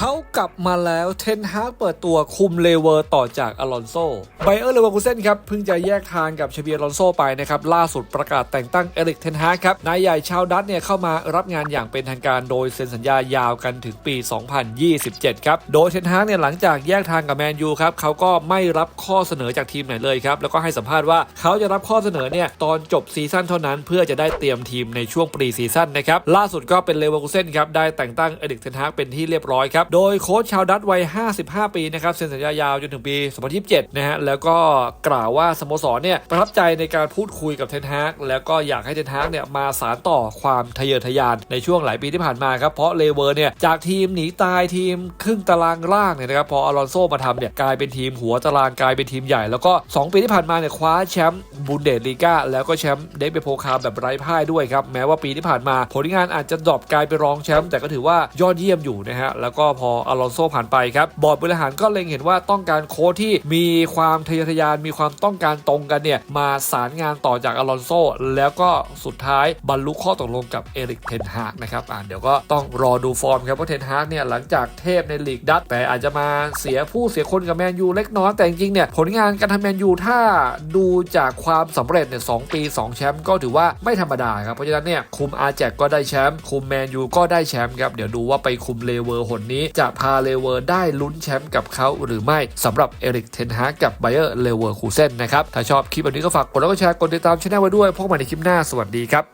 เขากลับมาแล้วเทนฮากเปิดตัวคุมเลเวอร์ต่อจากอลอนโซไบเออร์เลเวอร์คูเซนครับเพิ่งจะแยกทางกับเชเบียร์อลอนโซไปนะครับล่าสุดประกาศแต่งตั้งเอริกเทนฮากครับนายใหญ่ชาวดัตเนี่ยเข้ามารับงานอย่างเป็นทางการโดยเซ็นสัญญายาวกันถึงปี 2027 ครับ โดยเทนฮากเนี่ยหลังจากแยกทางกับแมนยูครับเขาก็ไม่รับข้อเสนอจากทีมไหนเลยครับแล้วก็ให้สัมภาษณ์ว่าเขาจะรับข้อเสนอเนี่ยตอนจบซีซั่นเท่านั้นเพื่อจะได้เตรียมทีมในช่วงปรีซีซั่นนะครับล่าสุดก็เป็นเลเวอร์คูเซนครับได้แต่งตั้งเอริกเทนฮากเป็นที่เรียบร้อยครับโดยโค้ชชาวดัตวัย 55 ปีนะครับเซ็นสัญญายาวจนถึงปี 2027 นะฮะแล้วก็กล่าวว่าสโมสรเนี่ยประทับใจในการพูดคุยกับเทนฮากแล้วก็อยากให้เทนฮากเนี่ยมาสานต่อความทะเยอทะยานในช่วงหลายปีที่ผ่านมาครับเพราะเลเวอร์เนี่ยจากทีมหนีตายทีมครึ่งตารางล่างเนี่ยนะครับพออลอนโซมาทำเนี่ยกลายเป็นทีมหัวตารางกลายเป็นทีมใหญ่ แล้วก็ 2 ปีที่ผ่านมาเนี่ยคว้าแชมป์บุนเดสลีกาแล้วก็แชมป์เดฟเบโพคาแบบไร้พ่ายด้วยครับแม้ว่าปีที่ผ่านมา ผลงานอาจจะดรอปกลายไปนรองแชมป์แต่ก็ถือว่ายอดเยี่ยมอยู่นะฮะแล้วก็พออลอนโซผ่านไปครับบอร์ดบริหารก็เล็งเห็นว่าต้องการโค้ชที่มีความทะเยอทะยานมีความต้องการตรงกันเนี่ยมาสารงานต่อจากอลอนโซแล้วก็สุดท้ายบรรลุข้อตกลงกับเอริกเทนฮากนะครับอ่าเดี๋ยวก็ต้องรอดูฟอร์มครับว่าเทนฮากเนี่ยหลังจากเทพในลีกดัตแต่อาจจะมาเสียผู้เสียคนกับแมนยูเล็กน้อยแต่จริงเนี่ยผลงานการทำแมนยูถ้าดูจากความสำเร็จเนี่ยสปี 2 แชมป์ก็ถือว่าไม่ธรรมดาครับเพราะฉะนั้นเนี่ยคุมอาแจกก็ได้แชมป์คุมแมนยูก็ได้แชมป์ครับเดี๋ยวดูว่าไปคุมเลเวอร์หนนี้จะพาเลเวอร์ได้ลุ้นแชมป์กับเขาหรือไม่สำหรับเอริกเทนฮากกับไบเออร์เลเวอร์คูเซนนะครับ ถ้าชอบคลิปแบบนี้ก็ฝากกดไลค์กดแชร์กดติดตามช่องไว้ด้วยพบกันใหม่ในคลิปหน้าสวัสดีครับ